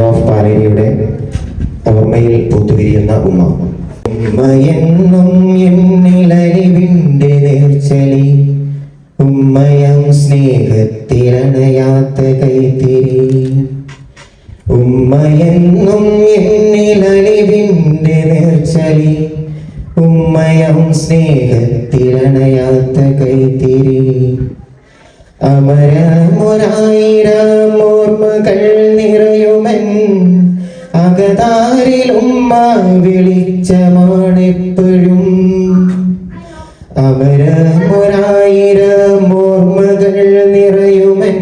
Of പാലേരിയുടെ ഓർമ്മയിൽ പൂത്തുവിരിയുന്ന ഉമ്മ. ഉമ്മയെന്നും എന്നിലരിവിന്റെ നേർച്ചലി. ഉമ്മയം സ്നേഹത്തിലണയാത്ത കൈത്തിരി ഉമ്മയെന്നും എന്നിലരിവിന്റെ നേർച്ചലി. ഉമ്മയം സ്നേഹത്തിലണയാത്ത കൈത്തിരി അമരമൊരായിരം ഓർമ്മകൾ നിറയുമൻ. അകതാരിലുമ്മ വെളിച്ചമാണെപ്പോഴും അമരമുരായിരമോർമകൾ നിറയുമൻ.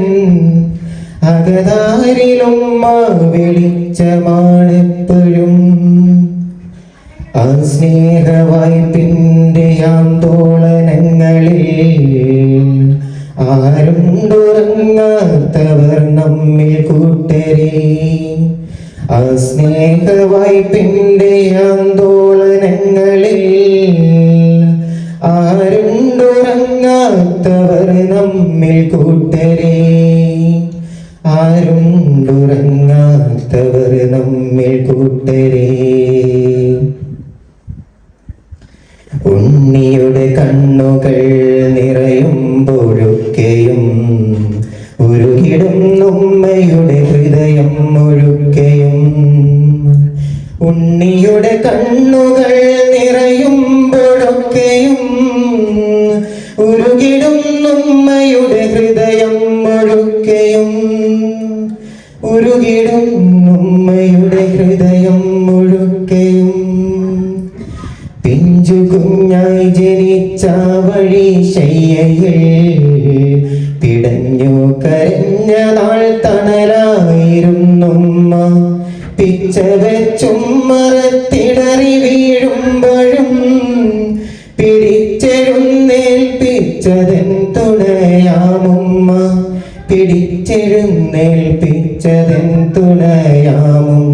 അകതാരിലുമ്മ വെളിച്ചമാണെപ്പോഴും ആ സ്നേഹവായ്പിന്റെ ആന്തോളനങ്ങളിൽ ആരുണ്ടുറങ്ങാത്തവർ നമ്മിൽ കൂട്ടരെ ആ സ്നേഹവായ്പിന്റെ ആന്തോളനങ്ങളിൽ ആരുണ്ടുറങ്ങാത്തവർ നമ്മിൽ കൂട്ടരെ ആരുണ്ടുറങ്ങാത്തവർ നമ്മിൽ കൂട്ടരെ ഉണ്ണിയുടെ കണ്ണുകൾ നിറയുമ്പോഴൊക്കെയും ഹൃദയം മുഴുക്കയും പിഞ്ചു കുഞ്ഞായി ജനിച്ച വഴി ശയ്യയിൽ പിടഞ്ഞു കരഞ്ഞ നാൾ തണലായിരുന്നുമ്മ. പിച്ച വെച്ചുമ്മറത്തിടറി വീഴുമ്പോഴും പിടിച്ചെഴുന്നേൽപ്പിച്ചതൻ തുണയാമുമ്മ. പിടിച്ചെഴുന്നേൽപ്പിച്ചതൻ തുണയാമുമ്മ.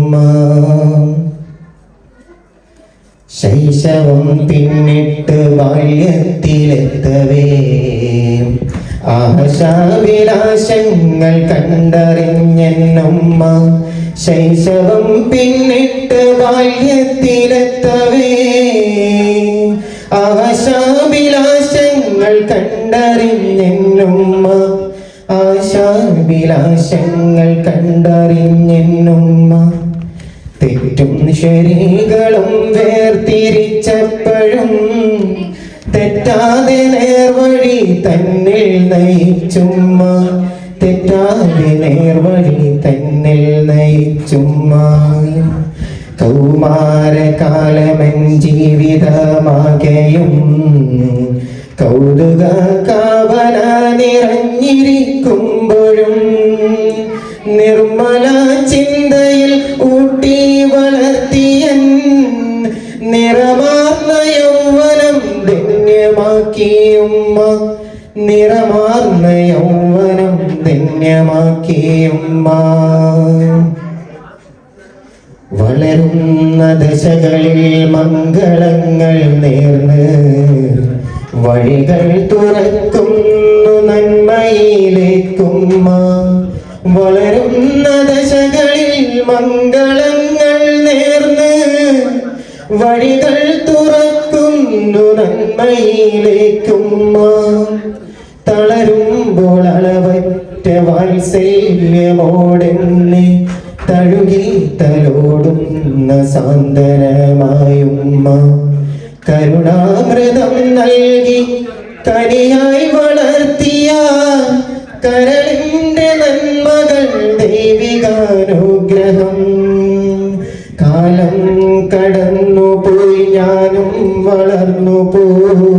ശൈശവം പിന്നിട്ട് ബാല്യത്തിലെത്തവേ. ആശാവിലാശങ്ങൾ കണ്ടറിഞ്ഞെന്നുമ്മ ശൈശവം പിന്നിട്ട് ബാല്യത്തിലെത്തവേ. ആശാവിലാശങ്ങൾ കണ്ടറിഞ്ഞെന്നുമ്മ ആശാവിലാശങ്ങൾ കണ്ടറിഞ്ഞെന്നുമ്മ തെറ്റും ശരികളും വേർതിരിച്ചപ്പോഴും തെറ്റാതെ നേർവഴി തന്നിൽ നയിച്ചുമ്മ. തെറ്റാതെ നേർവഴി തന്നിൽ നയിച്ചുമ്മ. കൗമാരകാലമൻ ജീവിതമാകെയും കൗതുക കാവല നിറഞ്ഞിരിക്കുമ്പോഴും ധന്യമാക്കിയുമ്മ നിറമാർന്ന യൗവനം ധന്യമാക്കിയുമ്മ. വളരുന്ന ദശകളിൽ മംഗളങ്ങൾ നേർന്ന് വഴികൾ തുറക്കുന്നു നന്മയിലേക്കുമ്മ. വളരുന്ന ദശകളിൽ മംഗളങ്ങൾ നേർന്ന് വഴികൾ തുറക്കുന്നു നന്മയിലേക്കുമ്മ വാത്സല്യമോടെന്നെ തഴുകി തലോടുന്ന സാന്ത്വനമായുമ്മ കരുണാമൃതം നൽകി തനിയായി വളർത്തിയ കരളിന്റെ നന്മകൾ ദൈവികാനുഗ്രഹം. കാലം കടന്നു പോയി ഞാനും വളർന്നു പോയി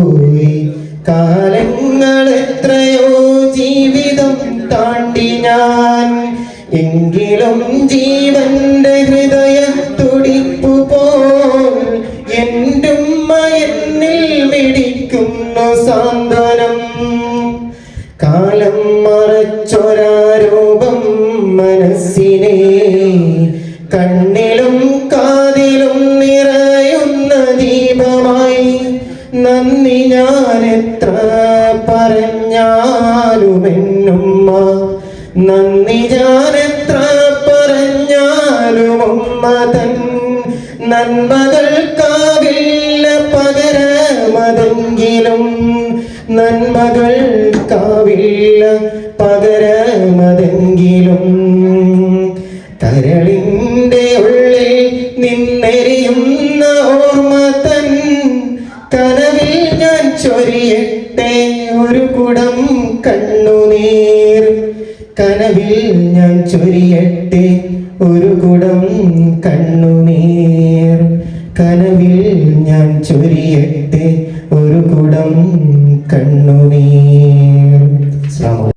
ഞാൻ എങ്കിലും ജീവന്റെ ഹൃദയ തുടിപ്പു പോൽ എന്നിൽ മിടിക്കുന്നു സാന്ത്വനം. കാലം മറച്ചൊരാരൂപം മനസ്സിനെ കണ്ണിലും കാതിലും നിറയുന്ന ദീപമായി. നന്ദി ഞാൻ എത്ര പറഞ്ഞാലും എന്നുമ്മ നന്ദി ഞാൻ എത്ര പറഞ്ഞാലും ഉമ്മതൻ നന്മകൾക്കാവില്ല പകരമതെങ്കിലും നന്മകൾക്കാവില്ല പകരമതെങ്കിലും കരളിന്റെ ഉള്ളിൽ നിന്നെരിയുന്ന ഓർമ്മതൻ കനവിൽ ഞാൻ ചൊരിയട്ടെ ഒരു കുടം കണ്ണുനീർ. കനവിൽ ഞാൻ ചൊരിയട്ടെ. ഒരു കുടം കണ്ണുനീർ. കനവിൽ ഞാൻ ചൊരിയട്ടെ. ഒരു കുടം കണ്ണുനീർ.